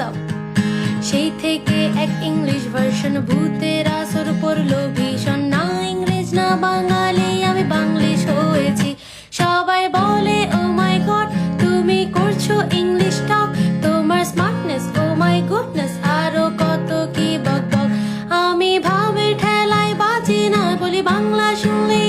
সব। সেই থেকে এক ইংলিশ ভার্সন ভূতের আসর পড়ল ভীষণ। না ইংরেজ, না বাঙালি, আমি বাংলিশ হয়েছি। সবাই বলে ও মাই গড তুমি করছ ইংলিশ টক তোমার স্মার্টনেস ও মাই গুডনেস আরও কত কি বক বক আমি ভাবে ঠেলায় বাজি না বলি, বাংলা শুনলে